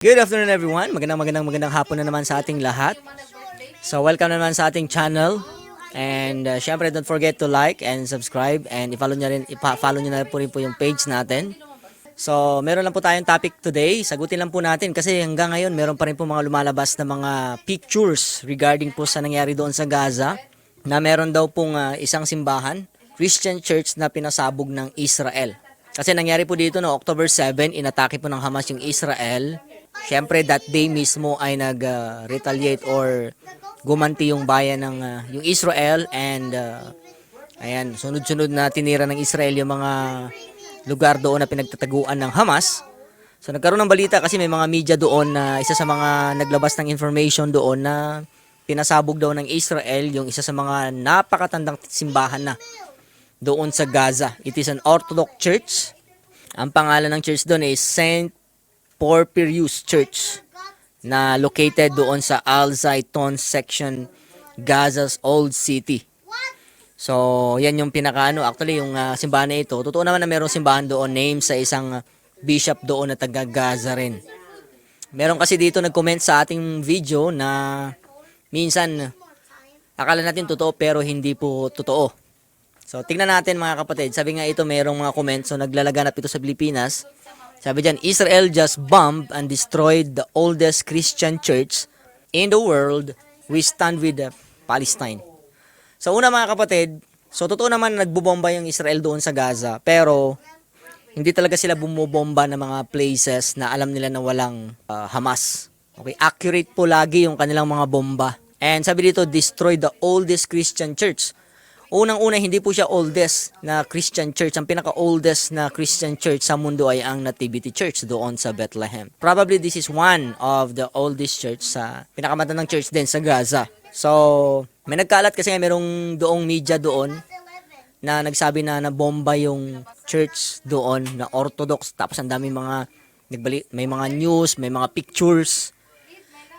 Good afternoon everyone. Magandang magandang magandang hapon na naman sa ating lahat. So welcome na naman sa ating channel. And uh, syempre don't forget to like and subscribe and i-follow niyo rin i-follow niyo na po rin po yung page natin. So meron lang po tayong topic today. Sagutin lang po natin kasi hanggang ngayon meron pa rin po mga lumalabas na mga pictures regarding po sa nangyari doon sa Gaza na meron daw pong uh, isang simbahan, Christian church na pinasabog ng Israel. Kasi nangyari po dito no October 7, inatake po ng Hamas yung Israel. Syempre that day mismo ay nag-retaliate or gumanti yung bayan ng uh, yung Israel and uh, ayan, sunod-sunod na tinira ng Israel yung mga lugar doon na pinagtataguan ng Hamas. So nagkaroon ng balita kasi may mga media doon na isa sa mga naglabas ng information doon na pinasabog daw ng Israel yung isa sa mga napakatandang simbahan na doon sa Gaza. It is an Orthodox church. Ang pangalan ng church doon is Saint Porphyrius Church na located doon sa Al Zayton section Gaza's Old City. So, yan yung pinakaano. Actually, yung uh, simbahan na ito, totoo naman na mayroong simbahan doon name sa isang bishop doon na taga Gaza rin. Meron kasi dito nag-comment sa ating video na minsan akala natin totoo pero hindi po totoo. So, tingnan natin mga kapatid. Sabi nga ito, mayroong mga comments. So, naglalaganap ito sa Pilipinas. Sabi dyan, Israel just bombed and destroyed the oldest Christian church in the world. We stand with the Palestine. So, una mga kapatid, so totoo naman na nagbubomba yung Israel doon sa Gaza. Pero, hindi talaga sila bumubomba ng mga places na alam nila na walang uh, Hamas. Okay, accurate po lagi yung kanilang mga bomba. And sabi dito, destroy the oldest Christian church. Unang-una, hindi po siya oldest na Christian church. Ang pinaka-oldest na Christian church sa mundo ay ang Nativity Church doon sa Bethlehem. Probably this is one of the oldest church sa pinakamatandang church din sa Gaza. So, may nagkalat kasi merong doong media doon na nagsabi na nabomba yung church doon na Orthodox. Tapos ang dami mga nagbali, may mga news, may mga pictures.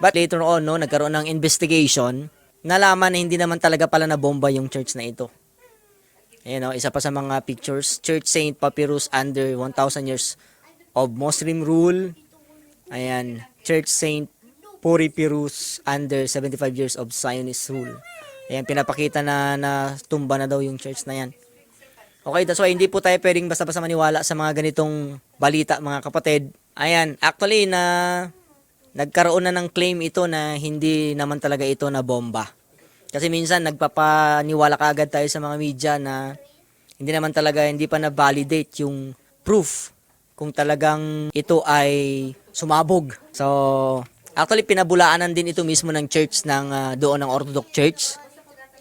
But later on, no, nagkaroon ng investigation nalaman na hindi naman talaga pala na bomba yung church na ito. Ayan o, isa pa sa mga pictures. Church Saint Papyrus under 1,000 years of Muslim rule. Ayan, Church Saint Porphyrius under 75 years of Zionist rule. Ayan, pinapakita na, na tumba na daw yung church na yan. Okay, that's why hindi po tayo pwedeng basta-basta maniwala sa mga ganitong balita mga kapatid. Ayan, actually na nagkaroon na ng claim ito na hindi naman talaga ito na bomba. Kasi minsan nagpapaniwala ka agad tayo sa mga media na hindi naman talaga, hindi pa na-validate yung proof kung talagang ito ay sumabog. So, actually pinabulaanan din ito mismo ng church ng uh, doon ng Orthodox Church.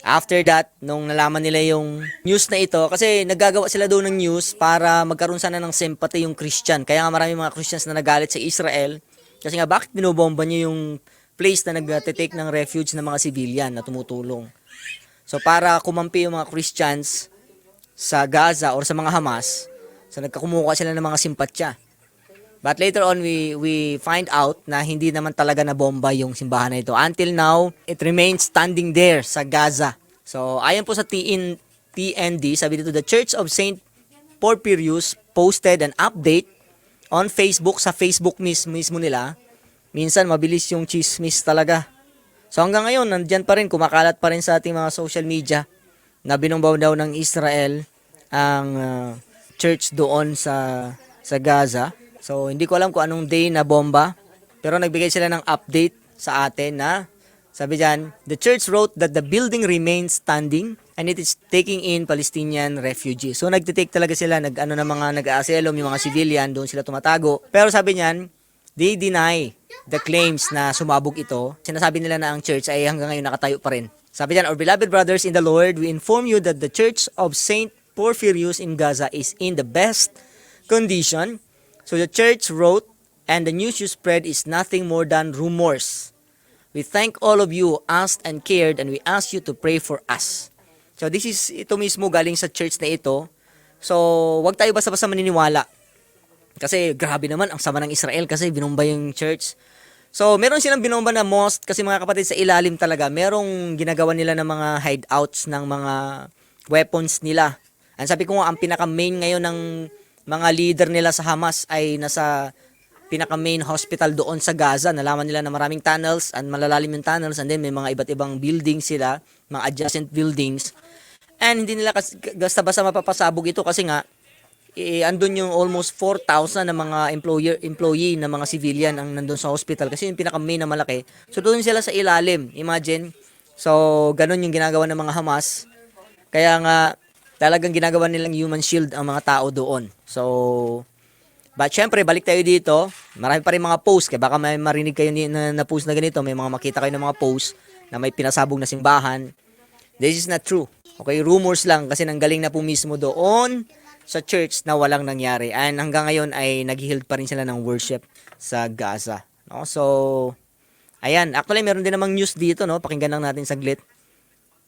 After that, nung nalaman nila yung news na ito, kasi nagagawa sila doon ng news para magkaroon sana ng sympathy yung Christian. Kaya nga marami mga Christians na nagalit sa Israel kasi nga, bakit binobomba niyo yung place na nag-take ng refuge ng mga civilian na tumutulong? So, para kumampi yung mga Christians sa Gaza or sa mga Hamas, so nagkakumuha sila ng mga simpatya. But later on, we, we find out na hindi naman talaga na bomba yung simbahan na ito. Until now, it remains standing there sa Gaza. So, ayon po sa TN, TND, sabi dito, the Church of St. Porphyrius posted an update on Facebook, sa Facebook mismo, mismo nila, minsan mabilis yung chismis talaga. So hanggang ngayon, nandyan pa rin, kumakalat pa rin sa ating mga social media na binumbaw daw ng Israel ang uh, church doon sa sa Gaza. So hindi ko alam kung anong day na bomba, pero nagbigay sila ng update sa atin na sabi dyan, the church wrote that the building remains standing and it is taking in Palestinian refugees. So nagtitake talaga sila, nag ano na mga nag-aaselom, yung mga civilian, doon sila tumatago. Pero sabi niyan, they deny the claims na sumabog ito. Sinasabi nila na ang church ay hanggang ngayon nakatayo pa rin. Sabi diyan, Our beloved brothers in the Lord, we inform you that the church of Saint Porphyrius in Gaza is in the best condition. So the church wrote, and the news you spread is nothing more than rumors. We thank all of you asked and cared and we ask you to pray for us. So this is ito mismo galing sa church na ito. So wag tayo basta-basta maniniwala. Kasi grabe naman ang sama ng Israel kasi binomba yung church. So meron silang binomba na mosque kasi mga kapatid sa ilalim talaga merong ginagawa nila ng mga hideouts ng mga weapons nila. Ang sabi ko nga ang pinaka main ngayon ng mga leader nila sa Hamas ay nasa pinaka main hospital doon sa Gaza. Nalaman nila na maraming tunnels and malalalim yung tunnels and then may mga iba't ibang buildings sila, mga adjacent buildings. And hindi nila kas- basta-basta mapapasabog ito kasi nga eh, andun yung almost 4,000 na mga employer employee na mga civilian ang nandun sa hospital kasi yung pinaka main na malaki. So doon sila sa ilalim. Imagine. So ganun yung ginagawa ng mga Hamas. Kaya nga talagang ginagawa nilang human shield ang mga tao doon. So But syempre, balik tayo dito. Marami pa rin mga post. Kaya baka may marinig kayo ni- na, na post na ganito. May mga makita kayo ng mga post na may pinasabog na simbahan. This is not true. Okay, rumors lang kasi nanggaling na po mismo doon sa church na walang nangyari. And hanggang ngayon ay nag-healed pa rin sila ng worship sa Gaza. No? So, ayan. Actually, meron din namang news dito. No? Pakinggan lang natin saglit.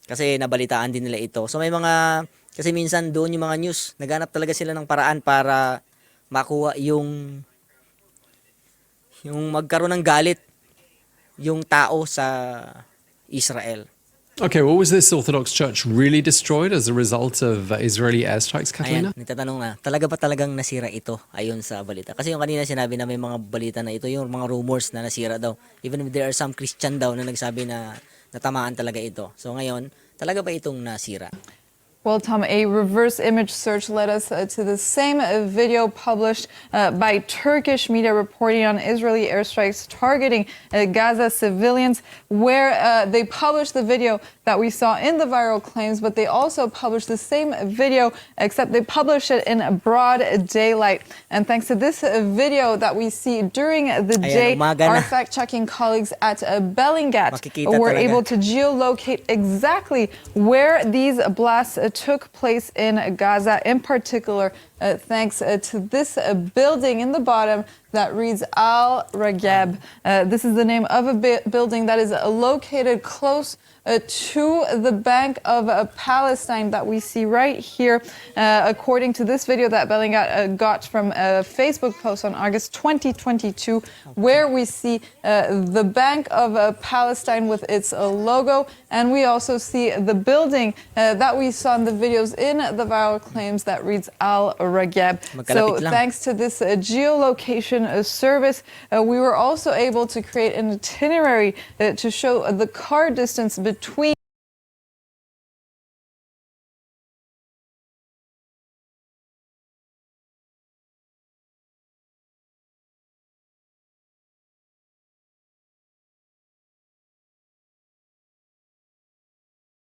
Kasi nabalitaan din nila ito. So, may mga, kasi minsan doon yung mga news, naghanap talaga sila ng paraan para makuha yung, yung magkaroon ng galit yung tao sa Israel. Okay, well, was this Orthodox Church really destroyed as a result of Israeli airstrikes, Catalina? Ayan, nagtatanong na, talaga ba talagang nasira ito ayon sa balita? Kasi yung kanina sinabi na may mga balita na ito, yung mga rumors na nasira daw. Even if there are some Christian daw na nagsabi na natamaan talaga ito. So ngayon, talaga ba itong nasira? Well, Tom, a reverse image search led us uh, to the same uh, video published uh, by Turkish media reporting on Israeli airstrikes targeting uh, Gaza civilians, where uh, they published the video that we saw in the viral claims, but they also published the same video, except they published it in broad daylight. And thanks to this uh, video that we see during the day, our fact checking colleagues at uh, Bellingat Makikita were talaga. able to geolocate exactly where these blasts took place in Gaza, in particular, uh, thanks uh, to this uh, building in the bottom that reads Al Rageb. Uh, this is the name of a building that is located close. Uh, to the Bank of uh, Palestine that we see right here, according to this video that Bellingat got from a Facebook post on August 2022, where we see the Bank of Palestine with its logo, and we also see the building that we saw in the videos in the viral claims that reads Al So, thanks to this uh, geolocation uh, service, uh, we were also able to create an itinerary uh, to show uh, the car distance between.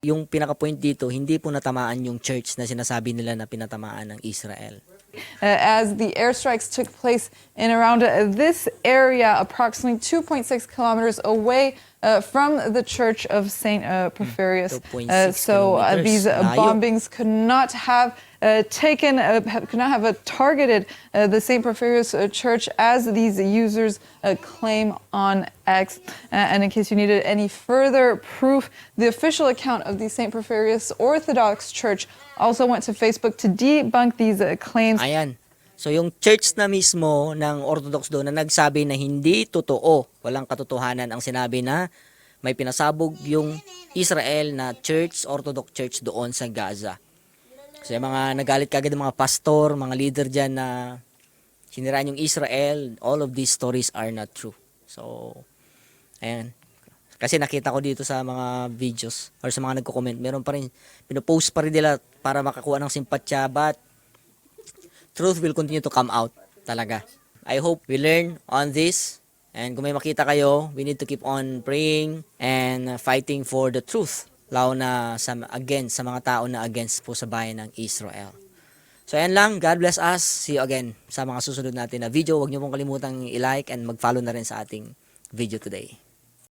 Yung pinaka-point dito, hindi po natamaan yung church na sinasabi nila na pinatamaan ng Israel. uh, as the airstrikes took place in around uh, this area, approximately 2.6 kilometers away uh, from the Church of Saint uh, Porphyrius. Uh, so uh, these uh, bombings could not have. Uh, taken, uh, could not have uh, targeted uh, the St. Porphyrius uh, Church as these users uh, claim on X. Uh, and in case you needed any further proof, the official account of the St. Porphyrius Orthodox Church also went to Facebook to debunk these uh, claims. Ayan. So yung church na mismo ng Orthodox doon na nagsabi na hindi totoo, walang katotohanan ang sinabi na may pinasabog yung Israel na church, Orthodox church doon sa Gaza. So yung mga nagalit kagad ng mga pastor, mga leader dyan na siniraan yung Israel, all of these stories are not true. So, ayan. Kasi nakita ko dito sa mga videos or sa mga nagko-comment, meron pa rin, pinopost pa rin nila para makakuha ng simpatya, but truth will continue to come out talaga. I hope we learn on this and kung may makita kayo, we need to keep on praying and fighting for the truth lalo na sa, against sa mga tao na against po sa bayan ng Israel. So ayan lang, God bless us. See you again sa mga susunod natin na video. Huwag niyo pong kalimutang i-like and mag-follow na rin sa ating video today.